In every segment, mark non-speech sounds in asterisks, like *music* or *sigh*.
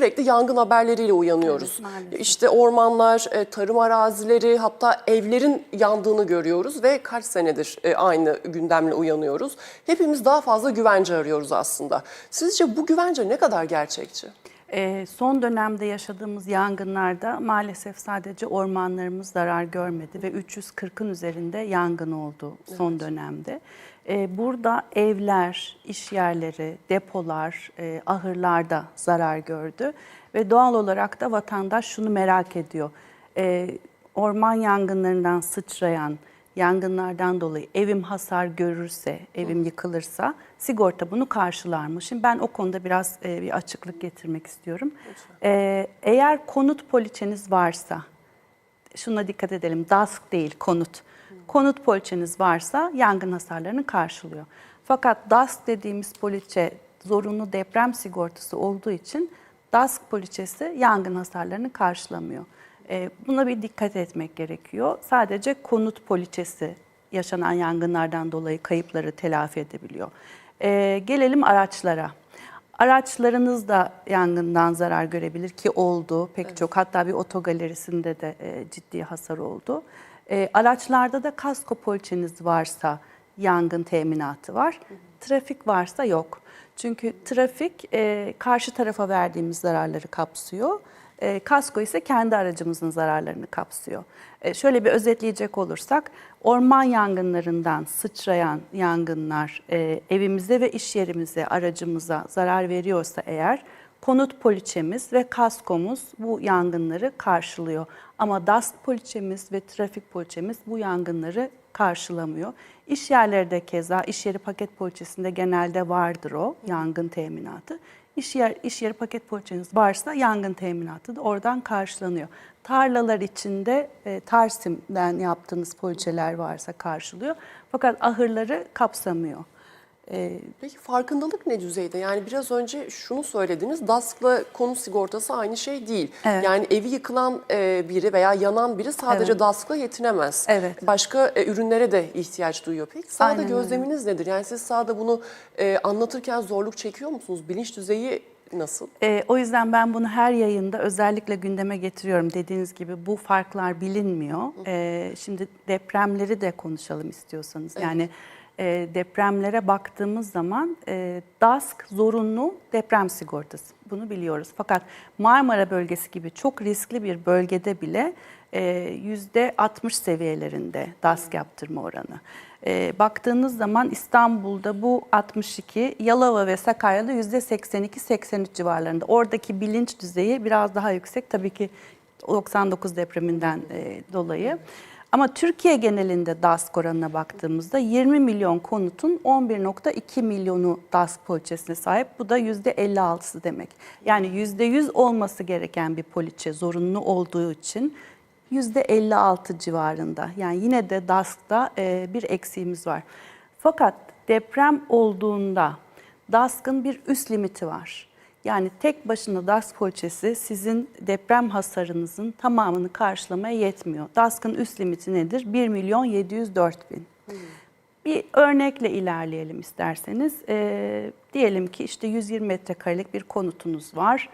Sürekli yangın haberleriyle uyanıyoruz. Evet, maalesef. işte ormanlar, e, tarım arazileri hatta evlerin yandığını görüyoruz ve kaç senedir e, aynı gündemle uyanıyoruz. Hepimiz daha fazla güvence arıyoruz aslında. Sizce bu güvence ne kadar gerçekçi? Ee, son dönemde yaşadığımız yangınlarda maalesef sadece ormanlarımız zarar görmedi ve 340'ın üzerinde yangın oldu son dönemde. Ee, burada evler, iş yerleri, depolar, e, ahırlarda zarar gördü ve doğal olarak da vatandaş şunu merak ediyor. Ee, orman yangınlarından sıçrayan, yangınlardan dolayı evim hasar görürse, evim yıkılırsa sigorta bunu karşılar mı? Şimdi ben o konuda biraz e, bir açıklık getirmek istiyorum. Ee, eğer konut poliçeniz varsa, şuna dikkat edelim, DASK değil konut. Konut poliçeniz varsa yangın hasarlarını karşılıyor. Fakat DASK dediğimiz poliçe zorunlu deprem sigortası olduğu için DASK poliçesi yangın hasarlarını karşılamıyor. Ee, Buna bir dikkat etmek gerekiyor. Sadece konut poliçesi yaşanan yangınlardan dolayı kayıpları telafi edebiliyor. Ee, Gelelim araçlara. Araçlarınız da yangından zarar görebilir ki oldu pek çok. Hatta bir otogalerisinde de e, ciddi hasar oldu. E, araçlarda da kasko poliçeniz varsa yangın teminatı var. Trafik varsa yok. Çünkü trafik e, karşı tarafa verdiğimiz zararları kapsıyor. E, kasko ise kendi aracımızın zararlarını kapsıyor. E, şöyle bir özetleyecek olursak, orman yangınlarından sıçrayan yangınlar e, evimize ve iş yerimize, aracımıza zarar veriyorsa eğer, konut poliçemiz ve kaskomuz bu yangınları karşılıyor. Ama DASK poliçemiz ve trafik poliçemiz bu yangınları karşılamıyor. İş yerleri de keza, iş yeri paket poliçesinde genelde vardır o yangın teminatı. İş, yer, iş yeri paket poliçeniz varsa yangın teminatı da oradan karşılanıyor. Tarlalar içinde e, Tarsim'den yaptığınız poliçeler varsa karşılıyor. Fakat ahırları kapsamıyor. E, Peki farkındalık ne düzeyde? Yani biraz önce şunu söylediniz, DASK'la konut sigortası aynı şey değil. Evet. Yani evi yıkılan e, biri veya yanan biri sadece Evet. DASK'la yetinemez. Evet. Başka e, ürünlere de ihtiyaç duyuyor. Peki sahada Aynen öyle. gözleminiz nedir? Yani siz sahada bunu e, anlatırken zorluk çekiyor musunuz? Bilinç düzeyi nasıl? E, o yüzden ben bunu her yayında özellikle gündeme getiriyorum. Dediğiniz gibi bu farklar bilinmiyor. E, şimdi depremleri de konuşalım istiyorsanız. Yani e, depremlere baktığımız zaman e, DASK zorunlu deprem sigortası. Bunu biliyoruz. Fakat Marmara bölgesi gibi çok riskli bir bölgede bile e, yüzde 60 seviyelerinde DASK yaptırma oranı. E, baktığınız zaman İstanbul'da bu 62, Yalova ve Sakarya'da yüzde 82-83 civarlarında. Oradaki bilinç düzeyi biraz daha yüksek tabii ki 99 depreminden dolayı. Ama Türkiye genelinde DASK oranına baktığımızda 20 milyon konutun 11.2 milyonu DASK poliçesine sahip. Bu da %56'sı demek. Yani %100 olması gereken bir poliçe zorunlu olduğu için %56 civarında. Yani yine de DASK'ta e, bir eksiğimiz var. Fakat deprem olduğunda DASK'ın bir üst limiti var. Yani tek başına DASK poliçesi sizin deprem hasarınızın tamamını karşılamaya yetmiyor. DASK'ın üst limiti nedir? 1 milyon 704 bin. Bir örnekle ilerleyelim isterseniz. Ee, diyelim ki işte 120 metrekarelik bir konutunuz var.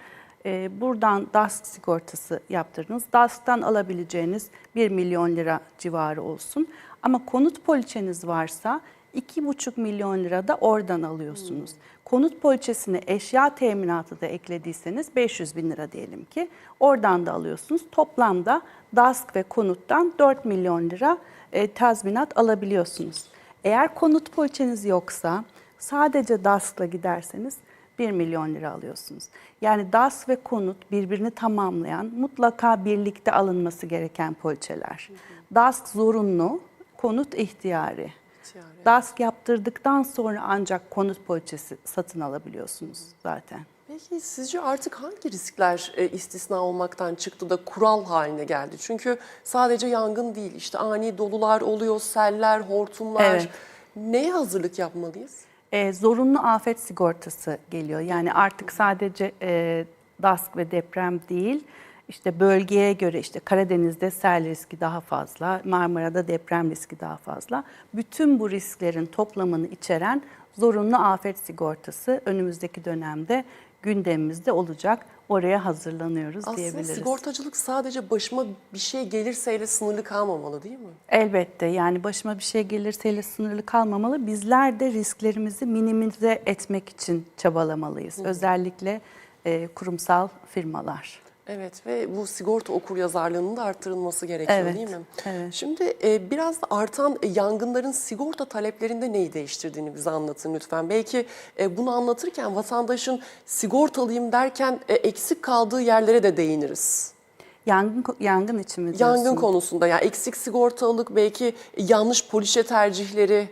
Ee, buradan DASK sigortası yaptırdınız. DASK'tan alabileceğiniz 1 milyon lira civarı olsun. Ama konut poliçeniz varsa 2,5 milyon lira da oradan alıyorsunuz. Konut poliçesine eşya teminatı da eklediyseniz 500 bin lira diyelim ki oradan da alıyorsunuz. Toplamda DASK ve konuttan 4 milyon lira e, tazminat alabiliyorsunuz. Eğer konut poliçeniz yoksa sadece DASK'la giderseniz 1 milyon lira alıyorsunuz. Yani DAS ve konut birbirini tamamlayan mutlaka birlikte alınması gereken poliçeler. DASK zorunlu, konut ihtiyari. İhtiyari. DASK yaptırdıktan sonra ancak konut poliçesi satın alabiliyorsunuz zaten. Peki sizce artık hangi riskler e, istisna olmaktan çıktı da kural haline geldi? Çünkü sadece yangın değil, işte ani dolular oluyor, seller, hortumlar. Evet. Neye hazırlık yapmalıyız? E, zorunlu afet sigortası geliyor. Yani artık sadece e, DASK ve deprem değil, işte bölgeye göre işte Karadeniz'de sel riski daha fazla, Marmara'da deprem riski daha fazla. Bütün bu risklerin toplamını içeren zorunlu afet sigortası önümüzdeki dönemde gündemimizde olacak. oraya hazırlanıyoruz Aslında diyebiliriz. sigortacılık sadece başıma bir şey gelirseyle sınırlı kalmamalı değil mi? Elbette yani başıma bir şey gelirse sınırlı kalmamalı. Bizler de risklerimizi minimize etmek için çabalamalıyız. Özellikle e, kurumsal firmalar. Evet ve bu sigorta okur yazarlığının da arttırılması gerekiyor Evet, değil mi? evet. Şimdi e, biraz da artan e, yangınların sigorta taleplerinde neyi değiştirdiğini bize anlatın lütfen. Belki e, bunu anlatırken vatandaşın sigortalıyım derken e, eksik kaldığı yerlere de değiniriz. Yangın yangın için mi diyorsun? Yangın konusunda yani eksik sigortalılık belki yanlış polişe tercihleri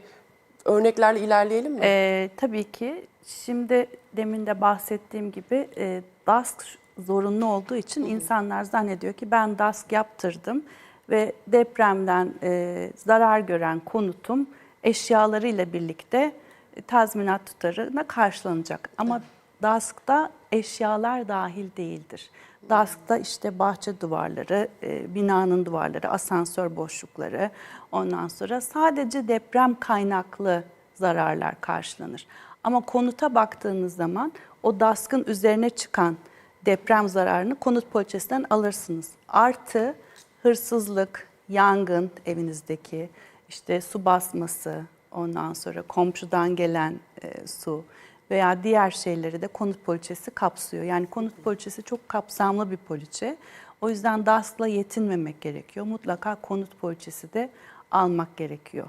örneklerle ilerleyelim mi? Ee, tabii ki. Şimdi demin de bahsettiğim gibi e, DASK zorunlu olduğu için insanlar zannediyor ki ben DASK yaptırdım ve depremden e, zarar gören konutum eşyalarıyla birlikte e, tazminat tutarına karşılanacak. Ama DASK'ta eşyalar dahil değildir. DASK'ta işte bahçe duvarları, e, binanın duvarları, asansör boşlukları, ondan sonra sadece deprem kaynaklı zararlar karşılanır. Ama konuta baktığınız zaman o DASK'ın üzerine çıkan deprem zararını konut poliçesinden alırsınız. Artı hırsızlık, yangın evinizdeki, işte su basması, ondan sonra komşudan gelen e, su veya diğer şeyleri de konut poliçesi kapsıyor. Yani konut poliçesi çok kapsamlı bir poliçe. O yüzden DASK'la yetinmemek gerekiyor. Mutlaka konut poliçesi de almak gerekiyor.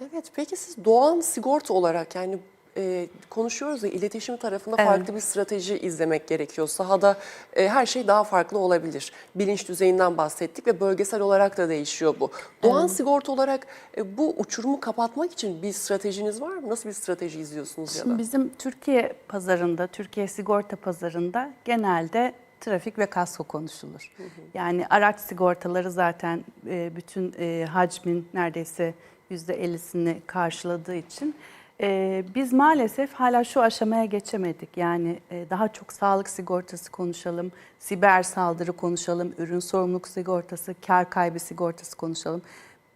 Evet, peki siz Doğan Sigorta olarak yani e, konuşuyoruz ya iletişim tarafında farklı bir strateji izlemek gerekiyor. Sahada e, her şey daha farklı olabilir. Bilinç düzeyinden bahsettik ve bölgesel olarak da değişiyor bu. Doğan Sigorta olarak e, bu uçurumu kapatmak için bir stratejiniz var mı? Nasıl bir strateji izliyorsunuz ya da? Şimdi bizim Türkiye pazarında, Türkiye sigorta pazarında genelde trafik ve kasko konuşulur. Yani araç sigortaları zaten e, bütün e, hacmin neredeyse %50'sini karşıladığı için e, biz maalesef hala şu aşamaya geçemedik. Yani e, daha çok sağlık sigortası konuşalım, siber saldırı konuşalım, ürün sorumluluk sigortası, kar kaybı sigortası konuşalım.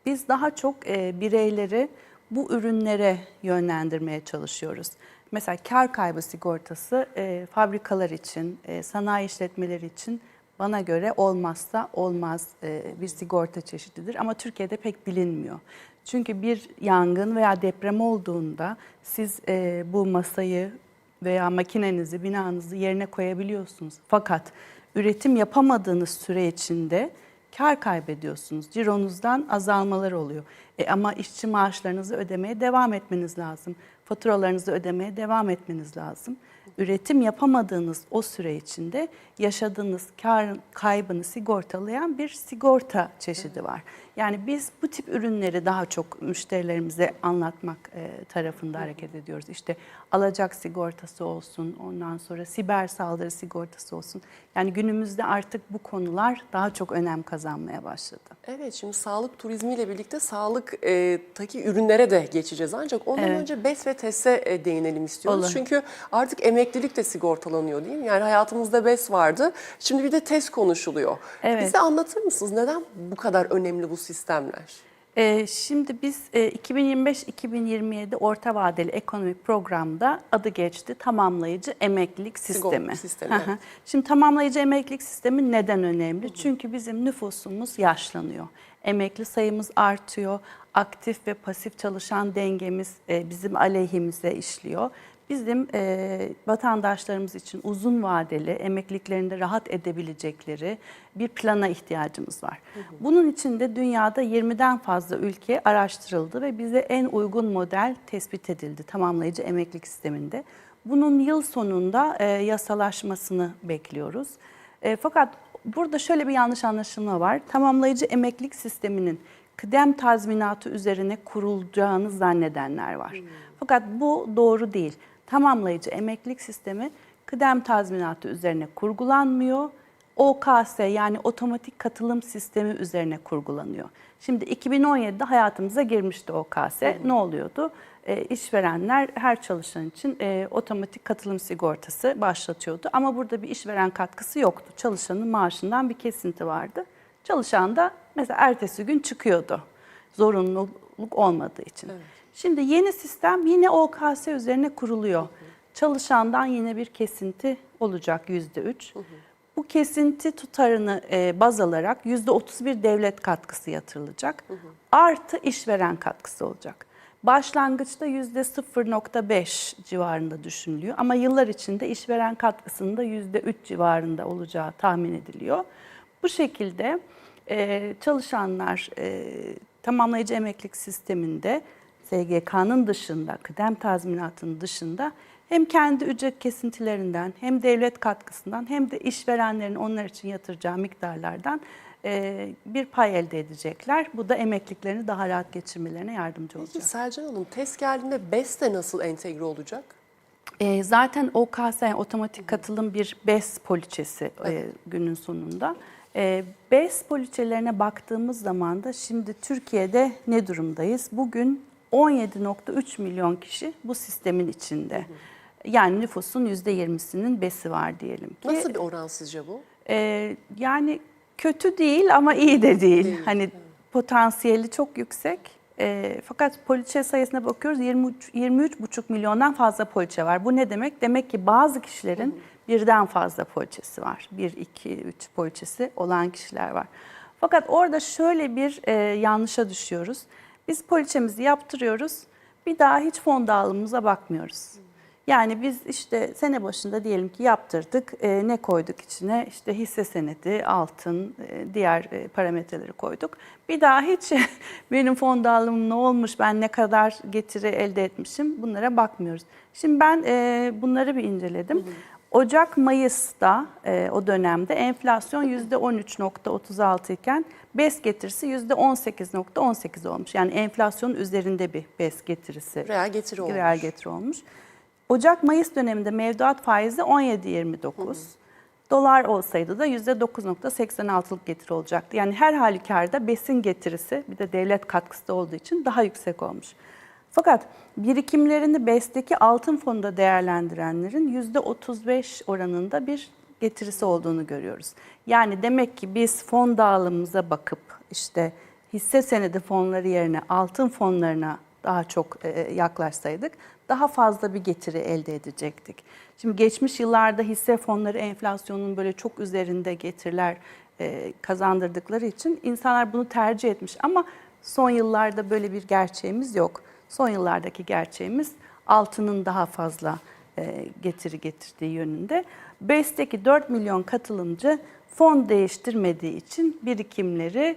Biz daha çok e, bireyleri bu ürünlere yönlendirmeye çalışıyoruz. Mesela kar kaybı sigortası e, fabrikalar için, e, sanayi işletmeleri için bana göre olmazsa olmaz e, bir sigorta çeşididir. Ama Türkiye'de pek bilinmiyor. Çünkü bir yangın veya deprem olduğunda siz e, bu masayı veya makinenizi, binanızı yerine koyabiliyorsunuz. Fakat üretim yapamadığınız süre içinde kar kaybediyorsunuz. Cironuzdan azalmalar oluyor. E ama işçi maaşlarınızı ödemeye devam etmeniz lazım. Faturalarınızı ödemeye devam etmeniz lazım. Üretim yapamadığınız o süre içinde yaşadığınız kar kaybını sigortalayan bir sigorta çeşidi var. Yani biz bu tip ürünleri daha çok müşterilerimize anlatmak e, tarafında hareket ediyoruz. İşte alacak sigortası olsun, ondan sonra siber saldırı sigortası olsun. Yani günümüzde artık bu konular daha çok önem kazanmaya başladı. Evet şimdi sağlık turizmiyle birlikte sağlıktaki ürünlere de geçeceğiz. Ancak ondan Evet. önce BES ve TES'e e, değinelim istiyoruz. Olur. Çünkü artık emeklilik de sigortalanıyor değil mi? Yani hayatımızda BES vardı. Şimdi bir de TES konuşuluyor. Evet. Bize anlatır mısınız neden bu kadar önemli bu sistemler? Ee, şimdi biz e, 2025-2027 orta vadeli ekonomik programda adı geçti tamamlayıcı emeklilik sistemi. sistemi, Hı hı. evet. Şimdi tamamlayıcı emeklilik sistemi neden önemli? Çünkü bizim nüfusumuz yaşlanıyor. Emekli sayımız artıyor. Aktif ve pasif çalışan dengemiz e, bizim aleyhimize işliyor. Bizim e, vatandaşlarımız için uzun vadeli emekliliklerinde rahat edebilecekleri bir plana ihtiyacımız var. Bunun için de dünyada 20'den fazla ülke araştırıldı ve bize en uygun model tespit edildi tamamlayıcı emeklilik sisteminde. Bunun yıl sonunda e, yasalaşmasını bekliyoruz. E, fakat burada şöyle bir yanlış anlaşılma var. Tamamlayıcı emeklilik sisteminin kıdem tazminatı üzerine kurulacağını zannedenler var. Fakat bu doğru değil. Tamamlayıcı emeklilik sistemi kıdem tazminatı üzerine kurgulanmıyor. OKS yani otomatik katılım sistemi üzerine kurgulanıyor. Şimdi 2017'de hayatımıza girmişti OKS. Ne oluyordu? E, işverenler her çalışan için e, otomatik katılım sigortası başlatıyordu. Ama burada bir işveren katkısı yoktu. Çalışanın maaşından bir kesinti vardı. Çalışan da mesela ertesi gün çıkıyordu. Zorunluluk olmadığı için. Şimdi yeni sistem yine OKS üzerine kuruluyor. Çalışandan yine bir kesinti olacak yüzde üç. Bu kesinti tutarını e, baz alarak %31 devlet katkısı yatırılacak. Artı işveren katkısı olacak. Başlangıçta %0.5 civarında düşünülüyor ama yıllar içinde işveren katkısının da %3 civarında olacağı tahmin ediliyor. Bu şekilde e, çalışanlar e, tamamlayıcı emeklilik sisteminde SGK'nın dışında, kıdem tazminatının dışında hem kendi ücret kesintilerinden hem devlet katkısından hem de işverenlerin onlar için yatıracağı miktarlardan e, bir pay elde edecekler. Bu da emekliliklerini daha rahat geçirmelerine yardımcı olacak. Peki Selcan Hanım test geldiğinde BES de nasıl entegre olacak? E, zaten OKS yani otomatik katılım bir BES poliçesi e, günün sonunda. E, BES poliçelerine baktığımız zaman da şimdi Türkiye'de ne durumdayız? Bugün 17.3 milyon kişi bu sistemin içinde. Yani nüfusun %20'sinin BES'i var diyelim ki. Nasıl bir oran sizce bu? E, yani kötü değil ama iyi de değil. Değil, Hani potansiyeli çok yüksek. E, fakat poliçe sayısına bakıyoruz 23 23,5 milyondan fazla poliçe var. Bu ne demek? Demek ki bazı kişilerin birden fazla poliçesi var. 1 2 3 poliçesi olan kişiler var. Fakat orada şöyle bir e, yanlışa düşüyoruz. Biz poliçemizi yaptırıyoruz. Bir daha hiç fon dağılımımıza bakmıyoruz. Yani biz işte sene başında diyelim ki yaptırdık, e, ne koyduk içine? İşte hisse senedi, altın, e, diğer e, parametreleri koyduk. Bir daha hiç *laughs* benim fon dağılımım ne olmuş, ben ne kadar getiri elde etmişim bunlara bakmıyoruz. Şimdi ben e, bunları bir inceledim. Ocak-Mayıs'ta e, o dönemde enflasyon %13.36 iken BES getirisi %18.18 olmuş. Yani enflasyonun üzerinde bir BES getirisi Reel getiri olmuş. reel getiri olmuş. Ocak-Mayıs döneminde mevduat faizi 17.29. Dolar olsaydı da %9.86'lık getiri olacaktı. Yani her halükarda besin getirisi bir de devlet katkısı olduğu için daha yüksek olmuş. Fakat birikimlerini BES'teki altın fonunda değerlendirenlerin %35 oranında bir getirisi olduğunu görüyoruz. Yani demek ki biz fon dağılımımıza bakıp işte hisse senedi fonları yerine altın fonlarına daha çok e, yaklaşsaydık daha fazla bir getiri elde edecektik. Şimdi geçmiş yıllarda hisse fonları enflasyonun böyle çok üzerinde getiriler e, kazandırdıkları için insanlar bunu tercih etmiş ama son yıllarda böyle bir gerçeğimiz yok. Son yıllardaki gerçeğimiz altının daha fazla e, getiri getirdiği yönünde. BES'teki 4 milyon katılımcı fon değiştirmediği için birikimleri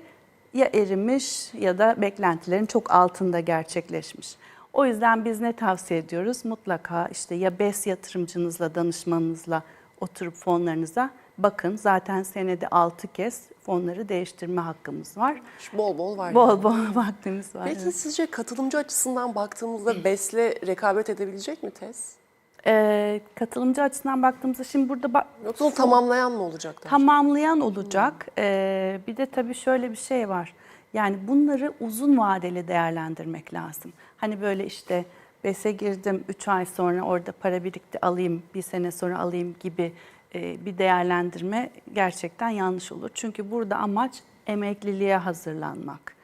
ya erimiş ya da beklentilerin çok altında gerçekleşmiş. O yüzden biz ne tavsiye ediyoruz? Mutlaka işte ya BES yatırımcınızla, danışmanınızla oturup fonlarınıza bakın. Zaten senede 6 kez fonları değiştirme hakkımız var. Bol bol var. yani. Bol bol *laughs* vaktimiz var. Peki evet. sizce katılımcı açısından baktığımızda BES'le rekabet edebilecek mi TES? Ee, katılımcı açısından baktığımızda şimdi burada ba- Yoksa onu tamamlayan mı olacak? daha çok? tamamlayan olacak. Ee, bir de tabii şöyle bir şey var. Yani bunları uzun vadeli değerlendirmek lazım. Hani böyle işte BES'e girdim 3 ay sonra orada para birikti alayım, bir sene sonra alayım gibi e, bir değerlendirme gerçekten yanlış olur. Çünkü burada amaç emekliliğe hazırlanmak.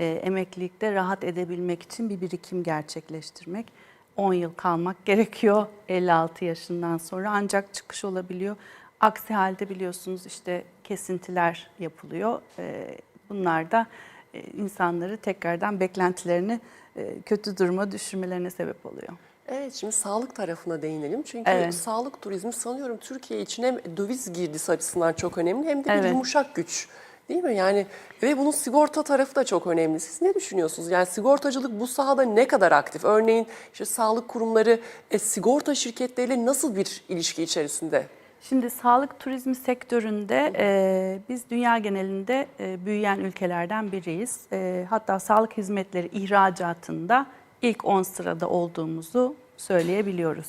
E, emeklilikte rahat edebilmek için bir birikim gerçekleştirmek. 10 yıl kalmak gerekiyor 56 yaşından sonra ancak çıkış olabiliyor. Aksi halde biliyorsunuz işte kesintiler yapılıyor. Ee, Bunlar da e, insanları tekrardan beklentilerini e, kötü duruma düşürmelerine sebep oluyor. Evet şimdi sağlık tarafına değinelim. Çünkü Evet. sağlık turizmi sanıyorum Türkiye için hem döviz girdisi açısından çok önemli hem de bir Evet. yumuşak güç. Değil mi? Yani ve bunun sigorta tarafı da çok önemli. Siz ne düşünüyorsunuz? Yani sigortacılık bu sahada ne kadar aktif? Örneğin işte sağlık kurumları e, sigorta şirketleriyle nasıl bir ilişki içerisinde? Şimdi sağlık turizmi sektöründe e, biz dünya genelinde e, büyüyen ülkelerden biriyiz. E, hatta sağlık hizmetleri ihracatında ilk 10 sırada olduğumuzu söyleyebiliyoruz.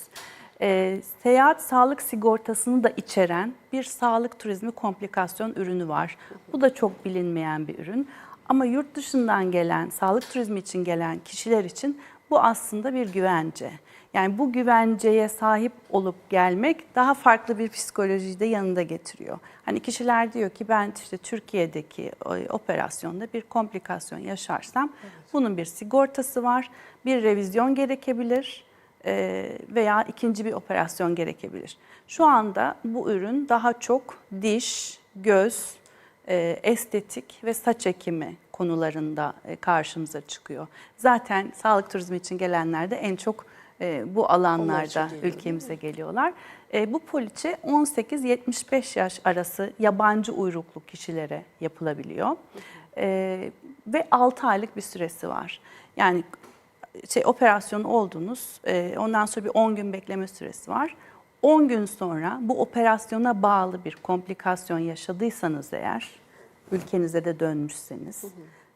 E, seyahat sağlık sigortasını da içeren bir sağlık turizmi komplikasyon ürünü var. Bu da çok bilinmeyen bir ürün. Ama yurt dışından gelen, sağlık turizmi için gelen kişiler için bu aslında bir güvence. Yani bu güvenceye sahip olup gelmek daha farklı bir psikolojiyi de yanında getiriyor. Hani kişiler diyor ki ben işte Türkiye'deki e, operasyonda bir komplikasyon yaşarsam bunun bir sigortası var, bir revizyon gerekebilir veya ikinci bir operasyon gerekebilir. Şu anda bu ürün daha çok diş, göz, e, estetik ve saç ekimi konularında e, karşımıza çıkıyor. Zaten sağlık turizmi için gelenler de en çok e, bu alanlarda ülkemize geliyorlar. E, bu poliçe 18-75 yaş arası yabancı uyruklu kişilere yapılabiliyor. E, ve 6 aylık bir süresi var. Yani şey operasyon oldunuz, e, ondan sonra bir 10 gün bekleme süresi var. 10 gün sonra bu operasyona bağlı bir komplikasyon yaşadıysanız eğer, ülkenize de dönmüşseniz,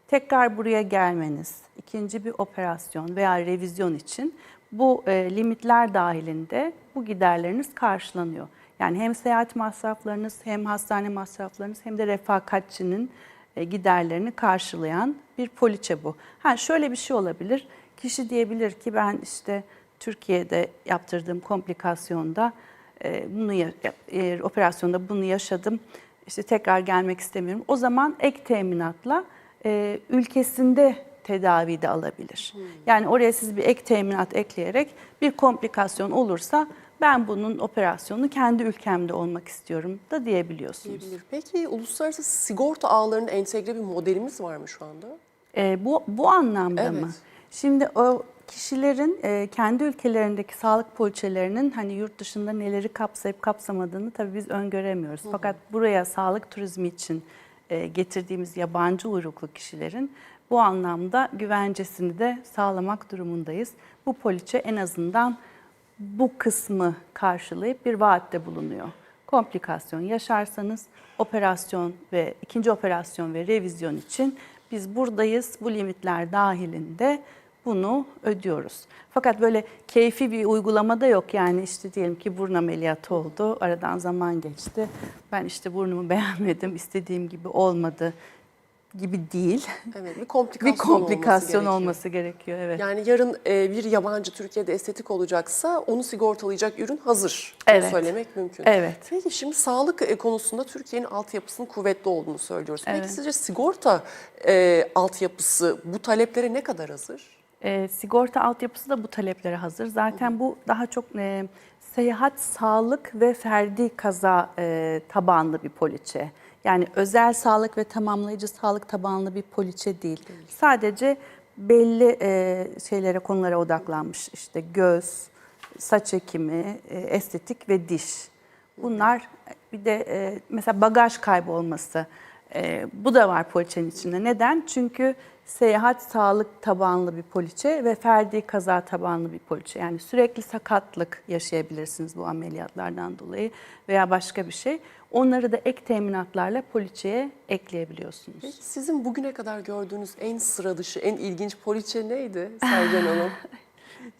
tekrar buraya gelmeniz, ikinci bir operasyon veya revizyon için bu e, limitler dahilinde bu giderleriniz karşılanıyor. Yani hem seyahat masraflarınız hem hastane masraflarınız hem de refakatçinin e, giderlerini karşılayan bir poliçe bu. Ha şöyle bir şey olabilir. Kişi diyebilir ki ben işte Türkiye'de yaptırdığım komplikasyonda e, bunu e, operasyonda bunu yaşadım. İşte tekrar gelmek istemiyorum. O zaman ek teminatla e, ülkesinde tedavi de alabilir. Yani oraya siz bir ek teminat ekleyerek bir komplikasyon olursa ben bunun operasyonunu kendi ülkemde olmak istiyorum da diyebiliyorsunuz. Diyebilir. Peki uluslararası sigorta ağlarının entegre bir modelimiz var mı şu anda? E, bu bu anlamda Evet. mı? Şimdi o kişilerin e, kendi ülkelerindeki sağlık poliçelerinin hani yurt dışında neleri kapsayıp kapsamadığını tabii biz öngöremiyoruz. Fakat buraya sağlık turizmi için e, getirdiğimiz yabancı uyruklu kişilerin bu anlamda güvencesini de sağlamak durumundayız. Bu poliçe en azından bu kısmı karşılayıp bir vaatte bulunuyor. Komplikasyon yaşarsanız operasyon ve ikinci operasyon ve revizyon için biz buradayız. Bu limitler dahilinde bunu ödüyoruz. Fakat böyle keyfi bir uygulama da yok. Yani işte diyelim ki burun ameliyatı oldu. Aradan zaman geçti. Ben işte burnumu *laughs* beğenmedim. istediğim gibi olmadı gibi değil. Evet, bir komplikasyon, bir komplikasyon olması, olması gerekiyor. Evet. Yani yarın e, bir yabancı Türkiye'de estetik olacaksa onu sigortalayacak ürün hazır. Bunu Evet. söylemek mümkün. Evet. Peki şimdi sağlık e, konusunda Türkiye'nin altyapısının kuvvetli olduğunu söylüyoruz. Peki Evet. sizce sigorta e, altyapısı bu taleplere ne kadar hazır? E, sigorta altyapısı da bu taleplere hazır. Zaten bu daha çok e, seyahat, sağlık ve ferdi kaza e, tabanlı bir poliçe. Yani özel sağlık ve tamamlayıcı sağlık tabanlı bir poliçe değil. Sadece belli e, şeylere, konulara odaklanmış. İşte göz, saç ekimi, e, estetik ve diş. Bunlar bir de e, mesela bagaj kaybolması. E, bu da var poliçenin içinde. Neden? Çünkü seyahat sağlık tabanlı bir poliçe ve ferdi kaza tabanlı bir poliçe. Yani sürekli sakatlık yaşayabilirsiniz bu ameliyatlardan dolayı veya başka bir şey. Onları da ek teminatlarla poliçeye ekleyebiliyorsunuz. Peki sizin bugüne kadar gördüğünüz en sıra dışı, en ilginç poliçe neydi Sergen Hanım? *laughs*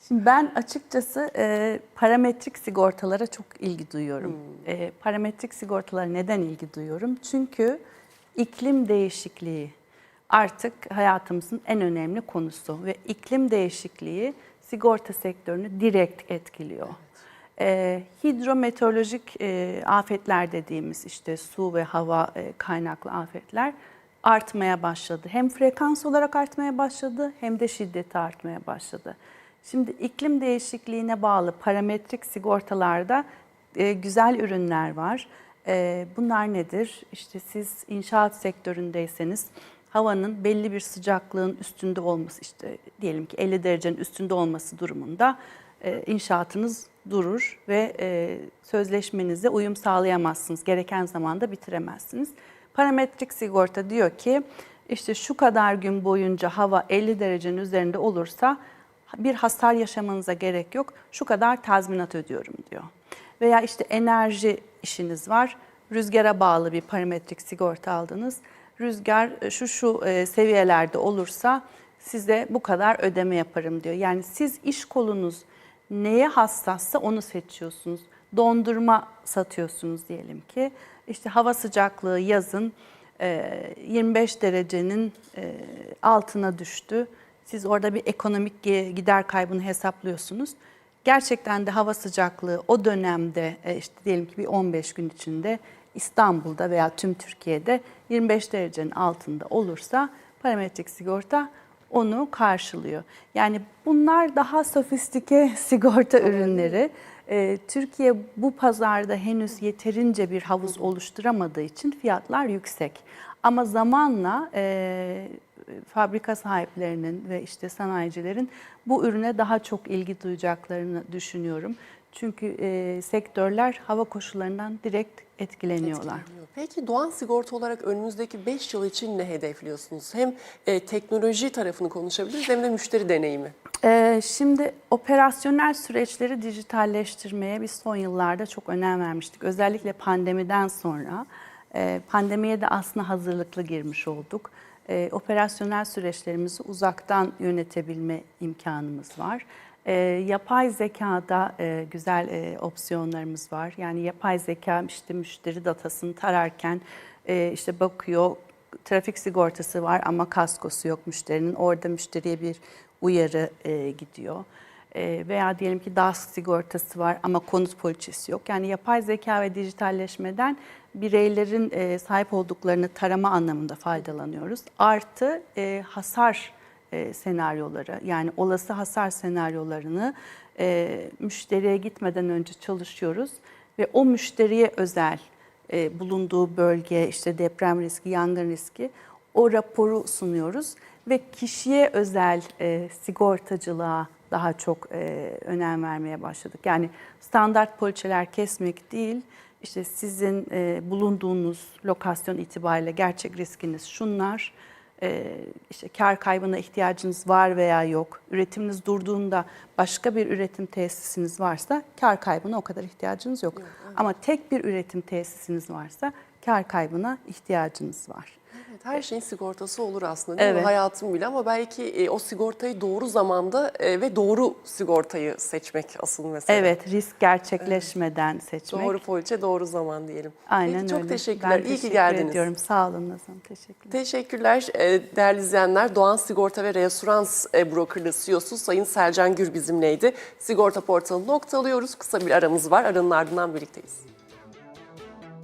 Şimdi ben açıkçası e, parametrik sigortalara çok ilgi duyuyorum. E, parametrik sigortalara neden ilgi duyuyorum? Çünkü iklim değişikliği artık hayatımızın en önemli konusu ve iklim değişikliği sigorta sektörünü direkt etkiliyor. E, hidrometeorolojik e, afetler dediğimiz işte su ve hava e, kaynaklı afetler artmaya başladı. Hem frekans olarak artmaya başladı hem de şiddeti artmaya başladı. Şimdi iklim değişikliğine bağlı parametrik sigortalarda e, güzel ürünler var. E, bunlar nedir? İşte siz inşaat sektöründeyseniz havanın belli bir sıcaklığın üstünde olması işte diyelim ki 50 derecenin üstünde olması durumunda e, inşaatınız durur ve e, sözleşmenize uyum sağlayamazsınız. Gereken zamanda bitiremezsiniz. Parametrik sigorta diyor ki işte şu kadar gün boyunca hava 50 derecenin üzerinde olursa bir hasar yaşamanıza gerek yok. Şu kadar tazminat ödüyorum diyor. Veya işte enerji işiniz var. Rüzgara bağlı bir parametrik sigorta aldınız. Rüzgar e, şu şu e, seviyelerde olursa size bu kadar ödeme yaparım diyor. Yani siz iş kolunuz neye hassassa onu seçiyorsunuz. Dondurma satıyorsunuz diyelim ki. İşte hava sıcaklığı yazın e, 25 derecenin e, altına düştü. Siz orada bir ekonomik gider kaybını hesaplıyorsunuz. Gerçekten de hava sıcaklığı o dönemde e, işte diyelim ki bir 15 gün içinde İstanbul'da veya tüm Türkiye'de 25 derecenin altında olursa parametrik sigorta onu karşılıyor. Yani bunlar daha sofistike *laughs* sigorta ürünleri. Ee, Türkiye bu pazarda henüz yeterince bir havuz oluşturamadığı için fiyatlar yüksek. Ama zamanla e, fabrika sahiplerinin ve işte sanayicilerin bu ürüne daha çok ilgi duyacaklarını düşünüyorum. Çünkü e, sektörler hava koşullarından direkt etkileniyorlar. Etkileniyor. Peki Doğan Sigorta olarak önümüzdeki 5 yıl için ne hedefliyorsunuz? Hem e, teknoloji tarafını konuşabiliriz hem de müşteri deneyimi. Ee, şimdi operasyonel süreçleri dijitalleştirmeye biz son yıllarda çok önem vermiştik. Özellikle pandemiden sonra e, pandemiye de aslında hazırlıklı girmiş olduk. E, operasyonel süreçlerimizi uzaktan yönetebilme imkanımız var. E, yapay zekada e, güzel e, opsiyonlarımız var. Yani yapay zeka işte müşteri datasını tararken e, işte bakıyor trafik sigortası var ama kaskosu yok müşterinin. Orada müşteriye bir uyarı e, gidiyor. E, veya diyelim ki DAS sigortası var ama konut poliçesi yok. Yani yapay zeka ve dijitalleşmeden bireylerin e, sahip olduklarını tarama anlamında faydalanıyoruz. Artı e, hasar e, senaryoları yani olası hasar senaryolarını müşteriye gitmeden önce çalışıyoruz ve o müşteriye özel bulunduğu bölge işte deprem riski, yangın riski o raporu sunuyoruz ve kişiye özel e, sigortacılığa daha çok e, önem vermeye başladık. Yani standart poliçeler kesmek değil, işte sizin e, bulunduğunuz lokasyon itibariyle gerçek riskiniz şunlar, e, işte kar kaybına ihtiyacınız var veya yok, üretiminiz durduğunda başka bir üretim tesisiniz varsa kar kaybına o kadar ihtiyacınız yok. Ama tek bir üretim tesisiniz varsa kar kaybına ihtiyacınız var. Evet, her şeyin sigortası olur aslında değil mi? Evet. Hayatım bile ama belki e, o sigortayı doğru zamanda e, ve doğru sigortayı seçmek asıl mesele. Evet, risk gerçekleşmeden seçmek. Doğru poliçe doğru zaman diyelim. Aynen Peki, çok öyle. teşekkürler. Ben İyi ki teşekkür geldiniz. ediyorum. Sağ olun Nazan. Teşekkürler. Teşekkürler e, değerli izleyenler. Doğan Sigorta ve Reassurans e, Brokerlığı CEO'su Sayın Selcan Gür bizimleydi. Sigorta portalını noktalıyoruz. Kısa bir aramız var. Aranın ardından birlikteyiz.